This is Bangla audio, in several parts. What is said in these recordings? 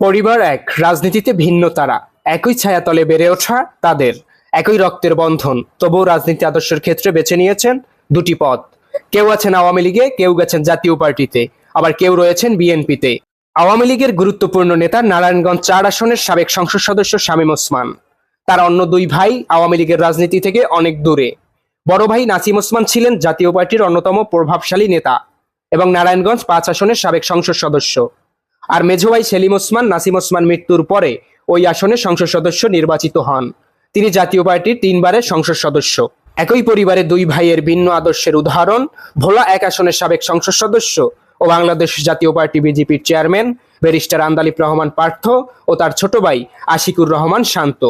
পরিবার এক, রাজনীতিতে ভিন্ন তারা। একই ছায়াতলে বেড়ে ওঠা তাদের, একই রক্তের বন্ধন। তবুও রাজনীতি আদর্শের ক্ষেত্রে বেছে নিয়েছেন দুটি পথ কেউ আছেন আওয়ামী লীগে, কেউ গেছেন জাতীয় পার্টিতে। আবার কেউ রয়েছেন বিএনপিতে। আওয়ামী লীগের গুরুত্বপূর্ণ নেতা নারায়ণগঞ্জ চার আসনের সাবেক সংসদ সদস্য শামীম ওসমান। তার অন্য দুই ভাই আওয়ামী লীগের রাজনীতি থেকে অনেক দূরে। বড় ভাই নাসিম ওসমান ছিলেন জাতীয় পার্টির অন্যতম প্রভাবশালী নেতা এবং নারায়ণগঞ্জ পাঁচ আসনের সাবেক সংসদ সদস্য। আর মেঝো ভাই সেলিম ওসমান, নাসিম ওসমান মৃত্যুর পরে ওই আসনে সংসদ সদস্য নির্বাচিত হন। তিনি জাতীয় পার্টির তিনবারের সংসদ সদস্য। একই পরিবারে দুই ভাইয়ের ভিন্ন আদর্শের উদাহরণ। ভোলা এক আসনের সাবেক সংসদ সদস্য ও বাংলাদেশ জাতীয় পার্টি বিজেপির চেয়ারম্যান, ব্যারিস্টার আন্দালিব রহমান পার্থ ও তার ছোট ভাই আশিকুর রহমান শান্ত।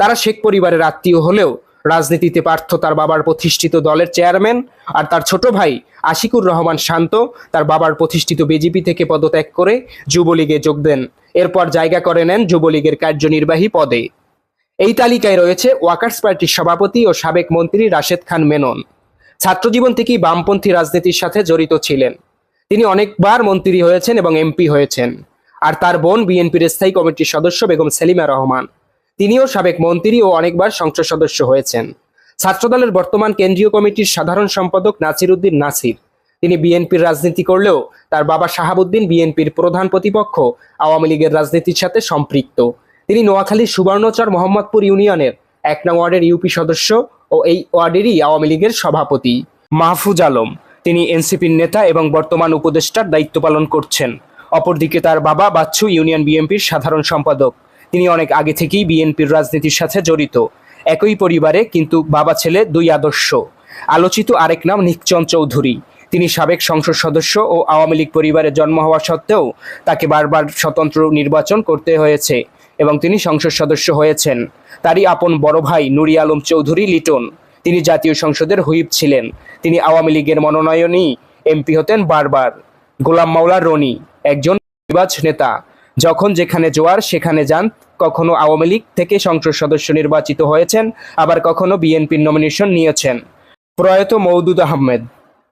তারা শেখ পরিবারের আত্মীয় হলেও রাজনীতিতে পার্থ তার বাবার প্রতিষ্ঠিত দলের চেয়ারম্যান আর তার ছোট ভাই আশিকুর রহমান শান্ত তার বাবার প্রতিষ্ঠিত বিজেপি থেকে পদত্যাগ করে যুবলীগে যোগ দেন। এরপর জায়গা করে নেন যুবলীগের কার্যনির্বাহী পদে। এই তালিকায় রয়েছে ওয়াকার্স পার্টির সভাপতি ও সাবেক মন্ত্রী রাশেদ খান মেনন। ছাত্রজীবন থেকেই বামপন্থী রাজনীতির সাথে জড়িত ছিলেন। তিনি অনেকবার মন্ত্রী হয়েছেন এবং এমপি হয়েছেন। আর তার বোন বিএনপির স্থায়ী কমিটির সদস্য বেগম সেলিমা রহমান। তিনিও সাবেক মন্ত্রী ও অনেকবার সংসদ সদস্য হয়েছেন। ছাত্রদলের বর্তমান কেন্দ্রীয় কমিটির সাধারণ সম্পাদক নাসির উদ্দিন নাসির। তিনি বিএনপির রাজনীতি করলেও তার বাবা শাহাবুদ্দিন বিএনপির প্রধান প্রতিপক্ষ, আওয়ামী লীগের রাজনীতির সাথে সম্পৃক্ত। তিনি নোয়াখালীর সুবর্ণচর মোহাম্মদপুর ইউনিয়নের এক নং ওয়ার্ডের ইউপি সদস্য ও এই ওয়ার্ডেরই আওয়ামী লীগের সভাপতি। মাহফুজ আলম, তিনি এনসিপির নেতা এবং বর্তমান উপদেষ্টার দায়িত্ব পালন করছেন। অপরদিকে তার বাবা বাচ্চু ইউনিয়ন বিএনপির সাধারণ সম্পাদক। তিনি অনেক আগে থেকেই বিএনপির রাজনীতির সাথে জড়িত। একই পরিবারে কিন্তু বাবা ছেলে দুই আদর্শ। আলোচিত আরেক নাম নিকচন চৌধুরী। তিনি সাবেক সংসদ সদস্য ও আওয়ামী লীগ পরিবারে জন্ম হওয়া সত্ত্বেও তাকে বারবার স্বতন্ত্র নির্বাচন করতে হয়েছে এবং তিনি সংসদ সদস্য হয়েছেন। তারই আপন বড় ভাই নুরি আলম চৌধুরী লিটন। তিনি জাতীয় সংসদের হুইপ ছিলেন। তিনি আওয়ামী লীগের মনোনয়নই এমপি হতেন বারবার। গোলাম মাওলা রনি, একজন নির্বাচ নেতা। যখন যেখানে জোয়ার, সেখানে যান। কখনো আওয়ামী লীগ থেকে সংসদ সদস্য নির্বাচিত হয়েছেন, আবার কখনো বিএনপির নমিনেশন নিয়েছেন। প্রয়াত মৌদুদ আহমেদ,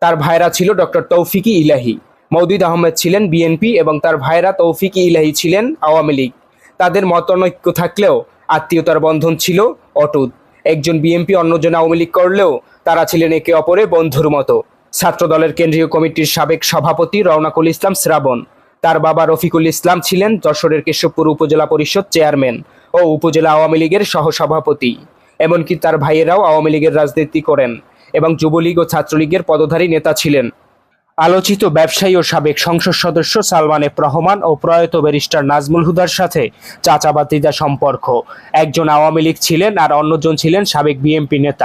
তার ভাইরা ছিল ডক্টর তৌফিকি ইলাহি। মৌদুদ আহমেদ ছিলেন বিএনপি এবং তার ভাইরা তৌফিকি ইলাহি ছিলেন আওয়ামী লীগ। তাদের মতনৈক্য থাকলেও আত্মীয়তার বন্ধন ছিল অটুট। একজন বিএনপি, অন্যজন আওয়ামী লীগ করলেও তারা ছিলেন একে অপরে বন্ধুর মতো। ছাত্রদলের কেন্দ্রীয় কমিটির সাবেক সভাপতি রওনাকুল ইসলাম শ্রাবণ। তার বাবা রফিকুল ইসলাম ছিলেন যশোরের কেশবপুর উপজেলা পরিষদ চেয়ারম্যান ও উপজেলা আওয়ামী লীগের সহসভাপতি। এমনকি তার ভাইয়েরাও আওয়ামী লীগের রাজনীতি করেন এবং যুবলীগ ও ছাত্রলীগের পদধারী নেতা ছিলেন। আলোচিত ব্যবসায়ী ও সাবেক সংসদ সদস্য সালমান এফ রহমান ও প্রয়াত ব্যারিস্টার নাজমুল হুদার সাথে চাচাবাতিদা সম্পর্ক। একজন আওয়ামী লীগ ছিলেন আর অন্যজন ছিলেন সাবেক বিএনপি নেতা।